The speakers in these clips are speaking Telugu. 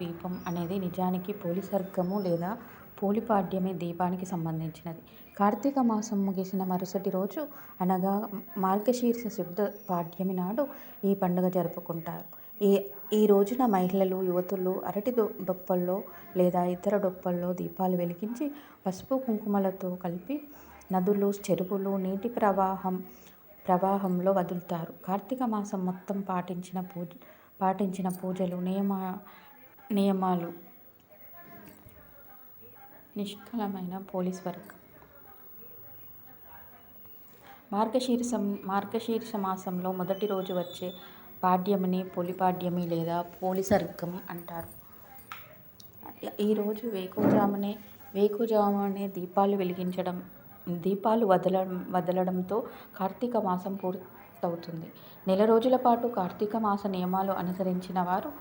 దీపం అనేది నిజానికి పోలిసర్గము లేదా పోలిపాడ్యమి దీపానికి సంబంధించినది. కార్తీక మాసం ముగిసిన మరుసటి రోజు అనగా మార్గశీర్ష శుద్ధ పాడ్యమి నాడు ఈ పండుగ జరుపుకుంటారు. ఈ ఈ రోజున మహిళలు, యువతులు అరటి డొప్పల్లో లేదా ఇతర డొప్పల్లో దీపాలు వెలిగించి పసుపు, కుంకుమలతో కలిపి నదులు, చెరువులు నీటి ప్రవాహం ప్రవాహంలో వదులుతారు. కార్తీక మాసం మొత్తం పాటించిన పూజ పాటించిన పూజలు, నియమ నియమాలు నిష్కలమైన పోలీస్ వర్గం. మార్గశీర్ష మార్గశీర్ష మాసంలో మొదటి రోజు వచ్చే పాడ్యమిని పోలిపాడ్యమి లేదా పోలిసర్గం అంటారు. ఈరోజు వేకుజామునే వేకుజామునే దీపాలు వెలిగించడం దీపాలు వదలడం వదలడంతో కార్తీక మాసం పూర్తవుతుంది. నెల రోజుల పాటు కార్తీక మాస నియమాలు అనుసరించిన వారు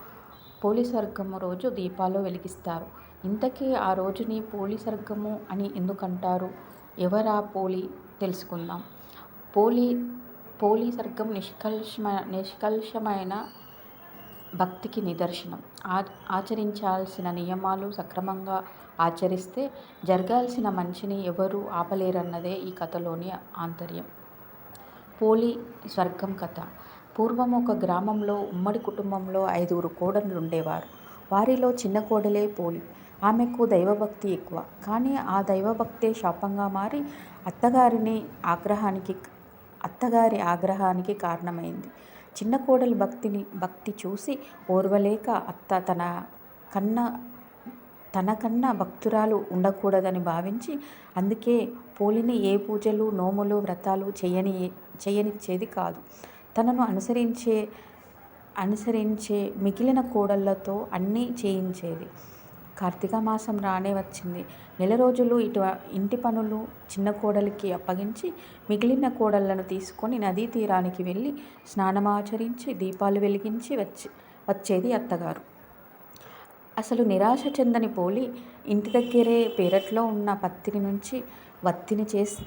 పోలీసర్గము రోజు దీపాలు వెలిగిస్తారు. ఇంతకీ ఆ రోజుని పోలీసర్గము అని ఎందుకంటారు? ఎవరా పోలి తెలుసుకుందాం. పోలి పోలిసర్గం నిష్కల్షమ నిష్కల్షమైన భక్తికి నిదర్శనం. ఆచరించాల్సిన నియమాలు సక్రమంగా ఆచరిస్తే జరగాల్సిన మంచిని ఎవరూ ఆపలేరన్నదే ఈ కథలోని ఆంతర్యం. పోలి స్వర్గం కథ పూర్వం ఒక గ్రామంలో ఉమ్మడి కుటుంబంలో ఐదుగురు కోడళ్ళుండేవారు. వారిలో చిన్న కోడలే పోలి. ఆమెకు దైవభక్తి ఎక్కువ. కానీ ఆ దైవభక్తే శాపంగా మారి అత్తగారిని ఆగ్రహానికి అత్తగారి ఆగ్రహానికి కారణమైంది. చిన్న కోడలి భక్తిని భక్తి చూసి ఓర్వలేక అత్త తన కన్న తనకన్నా భక్తురాలు ఉండకూడదని భావించి అందుకే పోలిని ఏ పూజలు, నోములు, వ్రతాలు చేయని చేయనిచ్చేది కాదు. తనను అనుసరించే అనుసరించే మిగిలిన కోడళ్ళతో అన్నీ చేయించేది. కార్తీక మాసం రానే వచ్చింది. నెల రోజులు ఇటు ఇంటి పనులు చిన్న కోడలికి అప్పగించి మిగిలిన కోడళ్ళను తీసుకొని నదీ తీరానికి వెళ్ళి స్నానమాచరించి దీపాలు వెలిగించి వచ్చి వచ్చేది అత్తగారు. అసలు నిరాశ చెందని పోలి ఇంటి దగ్గరే పెరట్లో ఉన్న పత్తిని నుంచి వత్తిని చేసి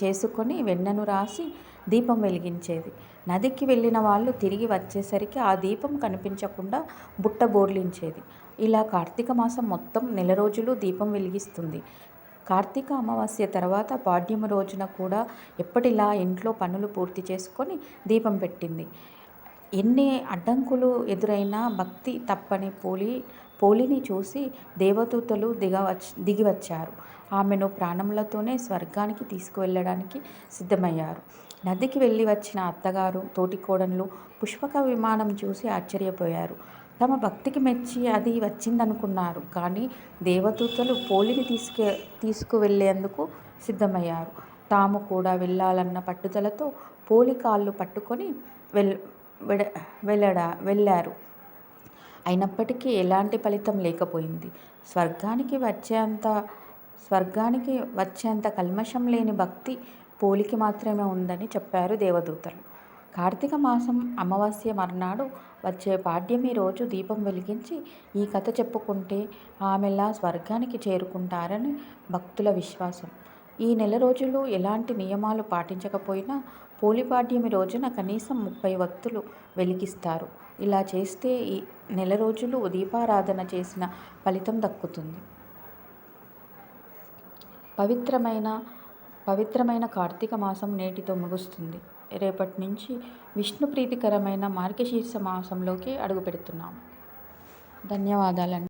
చేసుకొని వెన్నను రాసి దీపం వెలిగించేది. నదికి వెళ్ళిన వాళ్ళు తిరిగి వచ్చేసరికి ఆ దీపం కనిపించకుండా బుట్ట బోర్లించేది. ఇలా కార్తీక మాసం మొత్తం నెల రోజులు దీపం వెలిగిస్తుంది. కార్తీక అమావాస్య తర్వాత పాడ్యము రోజున కూడా ఎప్పటిలా ఇంట్లో పనులు పూర్తి చేసుకొని దీపం పెట్టింది. ఎన్ని అడ్డంకులు ఎదురైనా భక్తి తప్పని పోలి పోలిని చూసి దేవదూతలు దిగవచ్ దిగివచ్చారు. ఆమెను ప్రాణములతోనే స్వర్గానికి తీసుకువెళ్ళడానికి సిద్ధమయ్యారు. నదికి వెళ్ళి వచ్చిన అత్తగారు, తోటికోడన్లు పుష్పక విమానం చూసి ఆశ్చర్యపోయారు. తమ భక్తికి మెచ్చి అది వచ్చిందనుకున్నారు. కానీ దేవదూతలు పోలిని తీసుకె తీసుకువెళ్ళేందుకు సిద్ధమయ్యారు. తాము కూడా వెళ్ళాలన్న పట్టుదలతో పోలి కాళ్ళు పట్టుకొని వెల్ వెడ వెళ్ళారు అయినప్పటికీ ఎలాంటి ఫలితం లేకపోయింది. స్వర్గానికి వచ్చేంత స్వర్గానికి వచ్చేంత కల్మషం లేని భక్తి పోలికి మాత్రమే ఉందని చెప్పారు దేవదూతలు. కార్తీక మాసం అమావాస్య మర్నాడు వచ్చే పాడ్యమి రోజు దీపం వెలిగించి ఈ కథ చెప్పుకుంటే ఆమెలా స్వర్గానికి చేరుకుంటారని భక్తుల విశ్వాసం. ఈ నెల రోజులు ఎలాంటి నియమాలు పాటించకపోయినా పోలిపాడ్యమి రోజున కనీసం ముప్పై వత్తులు వెలిగిస్తారు. ఇలా చేస్తే ఈ నెల రోజులు దీపారాధన చేసిన ఫలితం దక్కుతుంది. పవిత్రమైన పవిత్రమైన కార్తీక మాసం నేటితో ముగుస్తుంది. రేపటి నుంచి విష్ణు ప్రీతికరమైన మార్గశీర్ష మాసంలోకి అడుగుపెడుతున్నాం. ధన్యవాదాలండి.